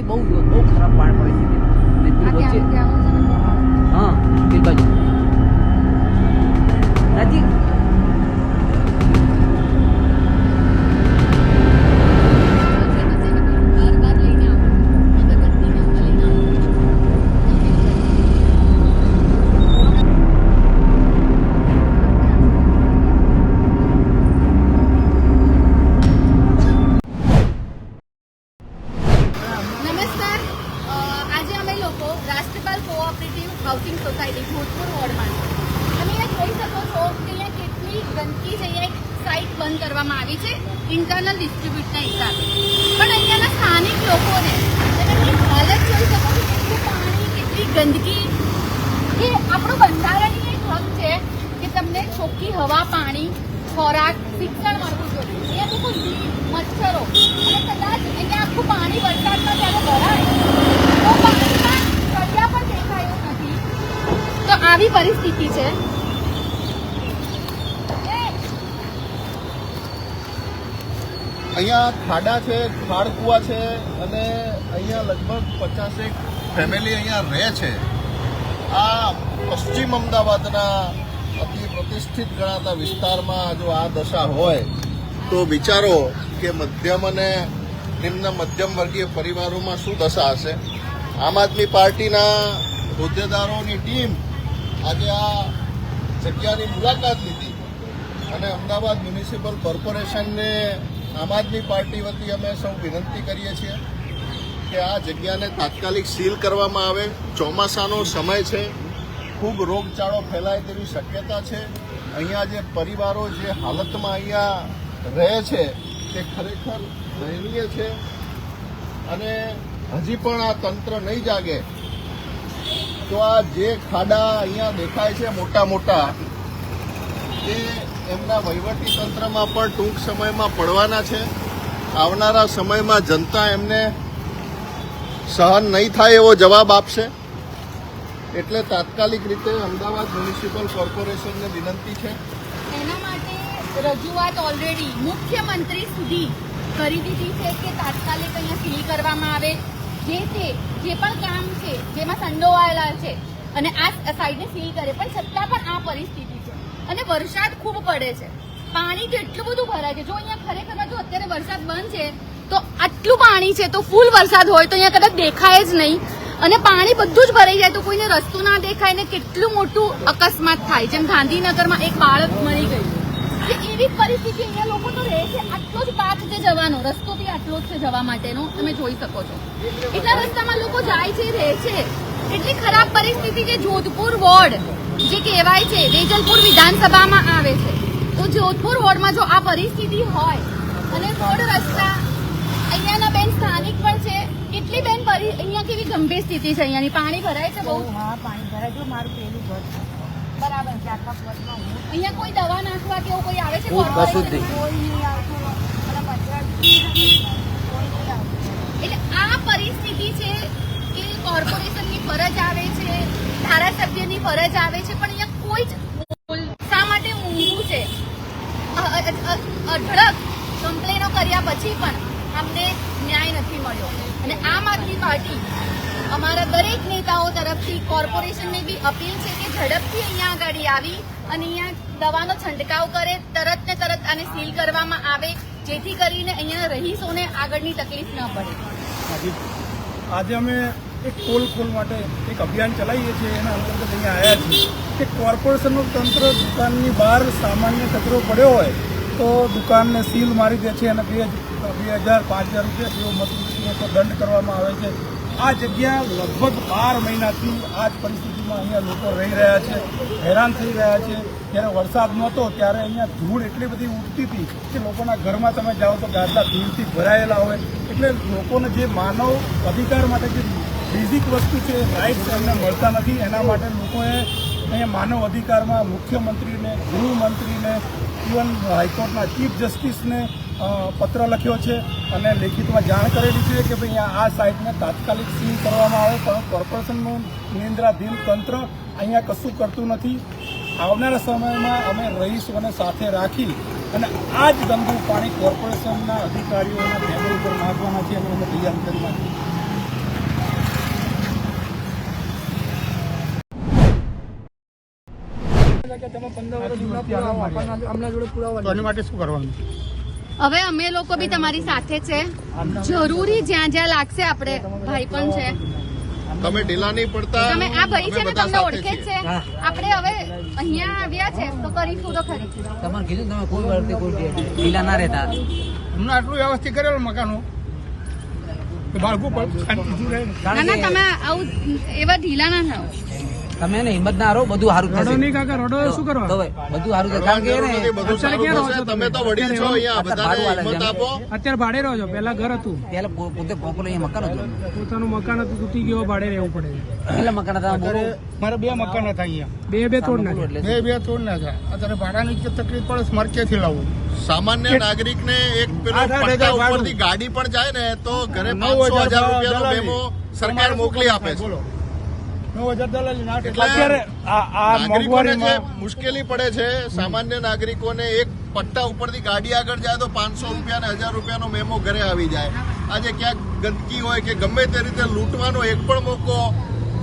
ત્યાંથી બહુ બહુ ખરાબ પાણી પરિસ્થિતિ સોસાયટી વોર્ડમાં તમે અહીંયા જોઈ શકો છો કે અહીંયા કેટલી ગંદકી છે, અહીંયા એક સાઇટ બંધ કરવામાં આવી છે ઇન્ટરનલ ડિસ્ટ્રીબ્યુટના હિસાબે. પણ અહીંયાના સ્થાનિક લોકોને, તમે હાલત જોઈ શકો છો કેટલું પાણી, કેટલી ગંદકી. એ આપણું બંધારણીય હક છે કે તમને ચોખ્ખી હવા, પાણી, ખોરાક શિક્ષણ મળવું જોઈએ અહીંયા લોકો લીલ, મચ્છરો અને કદાચ અહીંયા આખું પાણી વરસાદમાં જ્યારે ભરાય તો પાણીમાં તળિયા પણ દેખાયું આવી પરિસ્થિતિ છે. અહીંયા ખાડા છે, ખાડ કુવા છે અને અહીંયા લગભગ પચાસેક ફેમિલી અહીંયા રહે છે. આ પશ્ચિમ અમદાવાદના અતિ પ્રતિષ્ઠિત ગણાતા વિસ્તારમાં જો આ દશા હોય, તો વિચારો કે મધ્યમ અને નિમ્ન મધ્યમ વર્ગીય પરિવારોમાં શું દશા હશે? આમ આદમી પાર્ટીના હોદ્દેદારોની ટીમ આજે આ જગ્યાની મુલાકાત લીધી અને અમદાવાદ મ્યુનિસિપલ કોર્પોરેશનને આમ આદમી પાર્ટી વતી અમે સૌ વિનંતી કરીએ છીએ કે આ જગ્યાને તાત્કાલિક સીલ કરવામાં આવે. ચોમાસાનો સમય છે. ખૂબ રોગચાળો ફેલાય તેવી શક્યતા છે. અહીંયા જે પરિવારો જે હાલતમાં અહીંયા રહે છે તે ખરેખર દયનીય છે અને હજી પણ આ તંત્ર નહીં જાગે તો આ જે ખાડા અહીંયા દેખાય છે મોટા મોટા, એ એમના વહીવટી તંત્રમાં પણ ટૂંક સમયમાં પડવાના છે. આવનારા સમયમાં જનતા એમને સહન નહીં થાય એવો જવાબ આપશે. એટલે તાત્કાલિક રીતે અમદાવાદ મ્યુનિસિપલ કોર્પોરેશનને વિનંતી છે. એના માટે રજૂઆત ઓલરેડી મુખ્યમંત્રી સુધી કરી દીધી છે કે તાત્કાલિક અહીંયા સીલ કરવામાં આવે. જે તે, જે પણ કામ છે, જેમાં સંડોવાયેલા છે, અને આ સાઈડને સીલ કરે, પણ છતાં પણ આ પરિસ્થિતિ છે. અને વરસાદ ખૂબ પડે છે. પાણી કેટલું બધું ભરાય છે. જો અહીંયા ખરેખરમાં જો અત્યારે વરસાદ બંધ છે, તો આટલું પાણી છે, તો ફૂલ વરસાદ હોય તો અહીંયા કદાચ દેખાય જ નહીં. અને પાણી બધું જ ભરાઈ જાય તો કોઈને રસ્તો ના દેખાય ને કેટલું મોટું અકસ્માત થાય. જેમ ગાંધીનગરમાં એક બાળક મરી ગયું. એવી પરિસ્થિતિ અહીંયા લોકો તો રહે છે, આટલો જ પાથ છે જવાનો, રસ્તો બી આટલો જ છે જવા માટેનો, તમે જોઈ શકો છો. એટલા રસ્તામાં લોકો જાય છે, રહે છે. એટલી ખરાબ પરિસ્થિતિ કે જોધપુર વોર્ડ, જે કહેવાય છે, વેજલપુર વિધાનસભામાં આવે છે. તો જોધપુર વોર્ડમાં જો આ પરિસ્થિતિ હોય, અને રોડ રસ્તા, અહીંયાના બેન સ્થાનિક પણ છે, કેટલી બેન અહીંયા કેવી ગંભીર સ્થિતિ છે, અહીંયાની? પાણી ભરાય છે બહુ? હા, પાણી ભરાય. છે મારું પેલું ઘર છે. બરાબર અહીંયા કોઈ દવા નાખવા કે એવું કોઈ આવે છે? કશું જ નહીં. એટલે આ પરિસ્થિતિ છે કે કોર્પોરેશનની ફરજ આવે છે ધારાસભ્યની ફરજ આવે છે પણ અહીંયા કોઈ જ શા માટે ઊંઘું છે? અઢળક કમ્પ્લેનો કર્યા પછી પણ અમને ન્યાય નથી મળ્યો. અને આમ આદમી પાર્ટી અમારા દરેક નેતાઓ તરફથી કોર્પોરેશનને બી અપીલ છે કે ઝડપથી અહીંયા આગળ આવી અને અહીંયા દવાનો છંટકાવ કરે, તરત ને તરત આને સીલ કરવામાં આવે, જેથી કરીને અહીંયા રહીશોને આગળની તકલીફ ન પડે. આજે અમે એક ટોલ ખોલ માટે એક અભિયાન ચલાવીએ છીએ, એના અંતર્ગત અહીંયા આવ્યા છીએ. કે કોર્પોરેશનનું તંત્ર દુકાનની બહાર સામાન્ય કચરો પડ્યો હોય, તો દુકાનને સીલ મારી દે છે અને બે બે હજાર, પાંચ હજાર રૂપિયા જેવો મજૂરીનો દંડ કરવામાં આવે છે. આ જગ્યા લગભગ બાર મહિનાથી આ જ પરિસ્થિતિમાં અહીંયા લોકો રહી રહ્યા છે, હેરાન થઈ રહ્યા છે. જ્યારે વરસાદ નહોતો, ત્યારે અહીંયા ધૂળ એટલી બધી ઉડતી હતી કે લોકોના ઘરમાં તમે જાઓ તો ગાદલા ધૂળથી ભરાયેલા હોય. એટલે લોકોને જે માનવ અધિકાર માટે જે બેઝિક વસ્તુ છે રાઇટ્સ એમને મળતા નથી. એના માટે લોકોએ અહીંયા માનવ અધિકારમાં મુખ્યમંત્રીને, ગૃહમંત્રીને ઇવન હાઈકોર્ટના ચીફ જસ્ટિસને પત્ર લખ્યો છે અને લેખિતમાં જાણ કરેલી છે કે ભાઈ આ સાઇટને તાત્કાલિક સીલ કરવામાં આવે પણ કોર્પોરેશનનું નિયંત્રાધીન તંત્ર અહીંયા કશું કરતું નથી. આવનારા સમયમાં અમે રહીશોને સાથે રાખી અને આ જ ગંદુ પાણી કોર્પોરેશનના અધિકારીઓના ટેબલ ઉપર નાખવાના છે અમે અમે તૈયાર કરી નાખીએ. એની માટે શું કરવાનું? હવે અમે લોકો બી તમારી સાથે છે. જરૂરી જ્યાં જ્યાં લાગશે આપણે ભાઈ પણ છે. તમે ઢીલા નહીં પડતા. તમે આ ભાઈ છે ને તમને ઓળખે છે. આપણે હવે અહીંયા આવ્યા છે તો કરીશું તો ખરી તમારે કીધું તમે કોઈ વખતે કોઈ ઢીલા ના રહેતા. હમણાં આટલું વ્યવસ્થિત કરેલું મકાનો. બાળકો પણ ના તમે આવું એવા ઢીલા ના થાવ તમે ને હિંમત ના રહો બધું સારું થશે. નહીં કાકા રડો શું કરવા? તો બધું સારું થશે કારણ કે અત્યારે ક્યાં રહો છો તમે? તો વડીલ છો અહીંયા અત્યારે બધાને હિંમત આપો. અત્યારે ભાડે રહો છો? પહેલા ઘર હતું. પેલા પોતે પોપુલર અહીંયા મકાન હતું. પોતાનું મકાન હતું તૂટી ગયો ભાડે રહેવું પડે. એટલે મકાન હતા મારા બે મકાન હતા અહીંયા. બે બે તોડ એટલે. બે બે તોડ નાખ્યા અત્યારે ભાડાની જે તકલીફ પડે સ્મરકેથી લાવવું સામાન્ય નાગરિકને એક પેલો પટ્ટા ઉપરથી ગાડી પણ જાય ને તો ઘરે પાંચસો હજાર રૂપિયાનો. મેમો સરકાર મોકલી આપે છે. અત્યારે આ મોંઘવારીમાં મુશ્કેલી પડે છે સામાન્ય નાગરિકોને એક પટ્ટા ઉપરથી ગાડી આગળ જાય તો પાંચસો રૂપિયા ને હજાર રૂપિયાનો મેમો ઘરે આવી જાય. આજે ક્યાંક ગંદકી હોય કે ગમે તે રીતે લૂંટવાનો એક પણ મોકો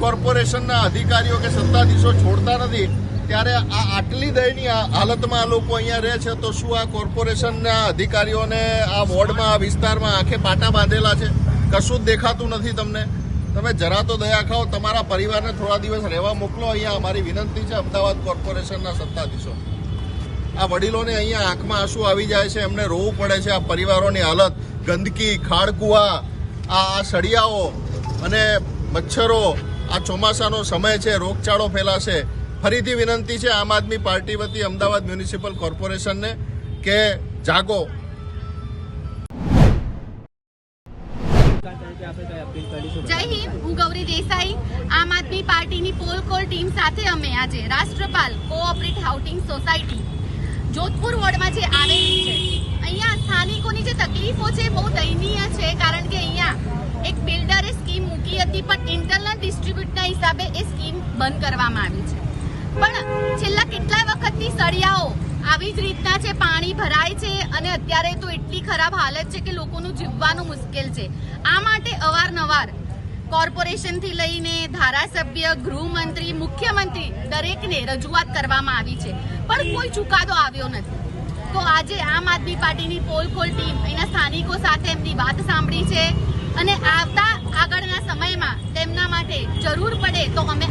કોર્પોરેશનના અધિકારીઓ કે સત્તાધીશો છોડતા નથી. ત્યારે આ આટલી દયનીય હાલતમાં આ લોકો અહીંયા રહે છે તો શું આ કોર્પોરેશનના અધિકારીઓને આ વોર્ડમાં આ વિસ્તારમાં આંખે પાટા બાંધેલા છે? કશું જ દેખાતું નથી તમને? તમે જરા તો દયા ખાઓ, તમારા પરિવારને થોડા દિવસ રહેવા મોકલો. અહીંયા અમારી વિનંતી છે, અમદાવાદ કોર્પોરેશનના સત્તાધીશો. આ વડીલોને અહીંયા આંખમાં આંસુ આવી જાય છે, એમને રોવું પડે છે આ પરિવારોની હાલત. ગંદકી, ખાડકુવા, આ સળિયાઓ અને મચ્છરો, આ ચોમાસાનો સમય છે, રોગચાળો ફેલાશે. ફરીથી વિનંતી છે, આમ આદમી પાર્ટી વતી અમદાવાદ મ્યુનિસિપલ કોર્પોરેશનને કે જાગો. દેસાઈ, આમ આદમી પાર્ટીની પોલ કોલ ટીમ સાથે અમે આજે Rashtrapal cooperate housing society Jodhpur વોર્ડમાં જે આવેલી છે. અહીંયા સ્થાનિકોની જે તકલીફો છે બહુ દયનીય છે, કારણ કે અહીંયા એક બિલ્ડરે સ્કીમ મૂકી હતી, પણ ઇન્ટરનલ ડિસ્ટ્રીબ્યુટના હિસાબે એ સ્કીમ બંધ કરવામાં આવી છે. પણ છેલ્લા કેટલાય વખતથી સળિયાઓ આવી જ રીતના છે, પાણી ભરાય છે અને અત્યારે તો એટલી ખરાબ હાલત છે કે લોકોનું જીવવાનું મુશ્કેલ છે. આ માટે અવારનવાર કોર્પોરેશનથી લઈને ધારાસભ્ય, ગૃહમંત્રી, મુખ્યમંત્રી દરેકને રજૂઆત કરવામાં આવી છે. પણ કોઈ ચુકાદો આવ્યો નથી. તો આજે આમ આદમી પાર્ટીની પોલ ખોલ ટીમ એના સ્થાનિકો સાથે એમની વાત સાંભળી છે અને આવતા આગળના સમયમાં તેમના માટે જરૂર પડે તો અમે